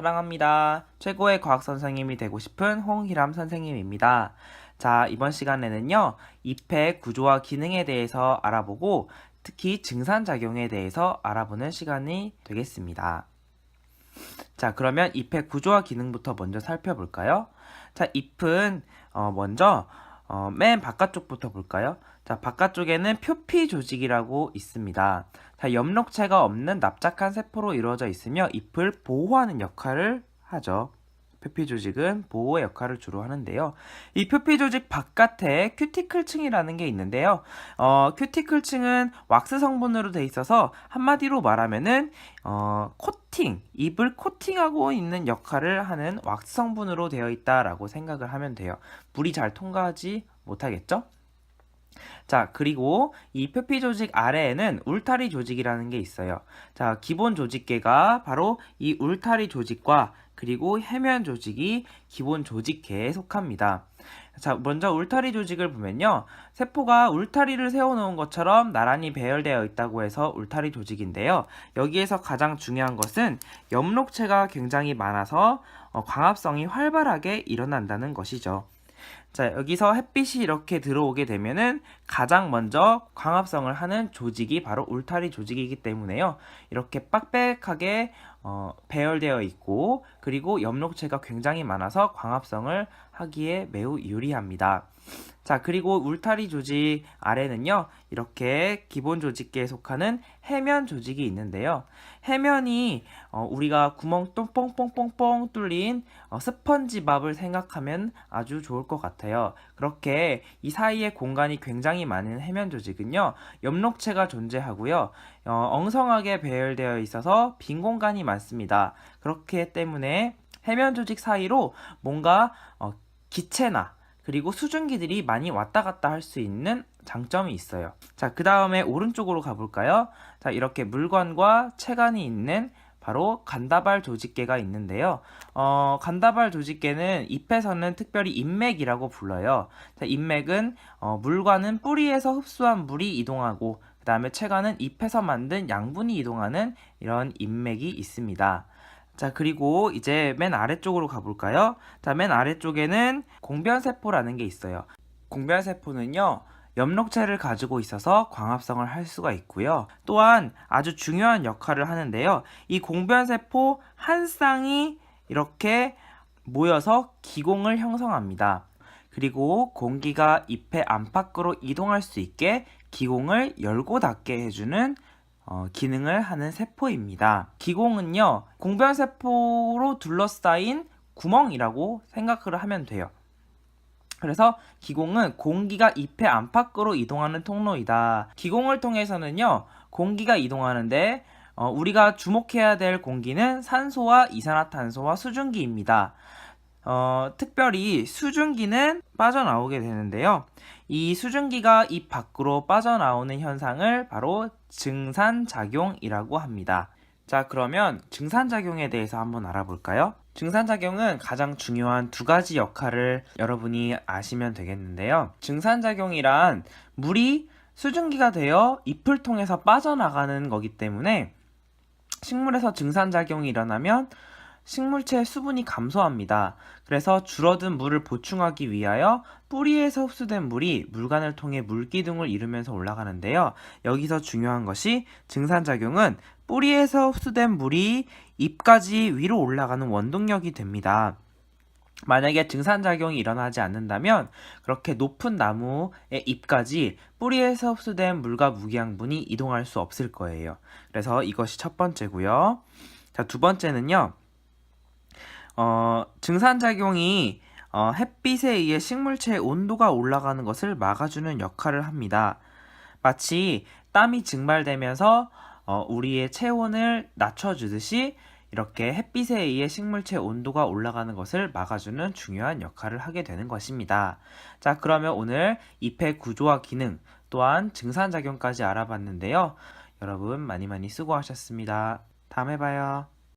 사랑합니다. 최고의 과학 선생님이 되고 싶은 홍희람 선생님입니다. 자, 이번 시간에는요, 잎의 구조와 기능에 대해서 알아보고 특히 증산작용에 대해서 알아보는 시간이 되겠습니다. 자, 그러면 잎의 구조와 기능부터 먼저 살펴볼까요? 자, 잎은 어, 먼저 어, 맨 바깥쪽부터 볼까요? 자, 바깥쪽에는 표피 조직이라고 있습니다. 자, 엽록체가 없는 납작한 세포로 이루어져 있으며 잎을 보호하는 역할을 하죠. 표피 조직은 보호의 역할을 주로 하는데요. 이 표피 조직 바깥에 큐티클층이라는 게 있는데요. 어, 큐티클층은 왁스 성분으로 돼 있어서 한마디로 말하면은 어, 코팅, 잎을 코팅하고 있는 역할을 하는 왁스 성분으로 되어 있다라고 생각을 하면 돼요. 물이 잘 통과하지 못하겠죠? 자, 그리고 이 표피 조직 아래에는 울타리 조직이라는 게 있어요. 자, 기본 조직계가 바로 이 울타리 조직과 그리고 해면 조직이 기본 조직계에 속합니다. 자, 먼저 울타리 조직을 보면요. 세포가 울타리를 세워놓은 것처럼 나란히 배열되어 있다고 해서 울타리 조직인데요. 여기에서 가장 중요한 것은 엽록체가 굉장히 많아서 어, 광합성이 활발하게 일어난다는 것이죠. 자, 여기서 햇빛이 이렇게 들어오게 되면은 가장 먼저 광합성을 하는 조직이 바로 울타리 조직이기 때문에요. 이렇게 빡빽하게 어, 배열되어 있고 그리고 엽록체가 굉장히 많아서 광합성을 하기에 매우 유리합니다. 자, 그리고 울타리 조직 아래는요, 이렇게 기본 조직계에 속하는 해면 조직이 있는데요. 해면이 어, 우리가 구멍 똥 뽕뽕뽕뽕 뚫린 어, 스펀지밥을 생각하면 아주 좋을 것 같아요. 그렇게 이 사이에 공간이 굉장히 많은 해면 조직은요, 엽록체가 존재하고요, 어, 엉성하게 배열되어 있어서 빈 공간이 많습니다. 그렇기 때문에 해면 조직 사이로 뭔가 어, 기체나 그리고 수증기들이 많이 왔다 갔다 할 수 있는 장점이 있어요. 자, 그 다음에 오른쪽으로 가볼까요? 자, 이렇게 물관과 체관이 있는 바로 간다발 조직계가 있는데요. 어, 간다발 조직계는 잎에서는 특별히 인맥이라고 불러요. 자, 인맥은 어, 물관은 뿌리에서 흡수한 물이 이동하고 그 다음에 체관은 잎에서 만든 양분이 이동하는 이런 인맥이 있습니다. 자, 그리고 이제 맨 아래쪽으로 가볼까요? 자, 맨 아래쪽에는 공변세포라는 게 있어요. 공변세포는요, 엽록체를 가지고 있어서 광합성을 할 수가 있고요. 또한 아주 중요한 역할을 하는데요. 이 공변세포 한 쌍이 이렇게 모여서 기공을 형성합니다. 그리고 공기가 잎의 안팎으로 이동할 수 있게 기공을 열고 닫게 해주는 어, 기능을 하는 세포입니다. 기공은요, 공변세포로 둘러싸인 구멍이라고 생각을 하면 돼요. 그래서 기공은 공기가 잎의 안팎으로 이동하는 통로이다. 기공을 통해서는요, 공기가 이동하는데 어, 우리가 주목해야 될 공기는 산소와 이산화탄소와 수증기입니다. 어, 특별히 수증기는 빠져나오게 되는데요. 이 수증기가 잎 밖으로 빠져나오는 현상을 바로 증산작용이라고 합니다. 자, 그러면 증산작용에 대해서 한번 알아볼까요? 증산작용은 가장 중요한 두 가지 역할을 여러분이 아시면 되겠는데요. 증산작용이란 물이 수증기가 되어 잎을 통해서 빠져나가는 거기 때문에 식물에서 증산작용이 일어나면 식물체의 수분이 감소합니다. 그래서 줄어든 물을 보충하기 위하여 뿌리에서 흡수된 물이 물관을 통해 물기둥을 이루면서 올라가는데요. 여기서 중요한 것이 증산작용은 뿌리에서 흡수된 물이 잎까지 위로 올라가는 원동력이 됩니다. 만약에 증산작용이 일어나지 않는다면 그렇게 높은 나무의 잎까지 뿌리에서 흡수된 물과 무기양분이 이동할 수 없을 거예요. 그래서 이것이 첫 번째고요. 자, 두 번째는요. 어, 증산작용이 어, 햇빛에 의해 식물체의 온도가 올라가는 것을 막아주는 역할을 합니다. 마치 땀이 증발되면서 어, 우리의 체온을 낮춰주듯이 이렇게 햇빛에 의해 식물체 온도가 올라가는 것을 막아주는 중요한 역할을 하게 되는 것입니다. 자, 그러면 오늘 잎의 구조와 기능 또한 증산작용까지 알아봤는데요. 여러분 많이 많이 수고하셨습니다. 다음에 봐요.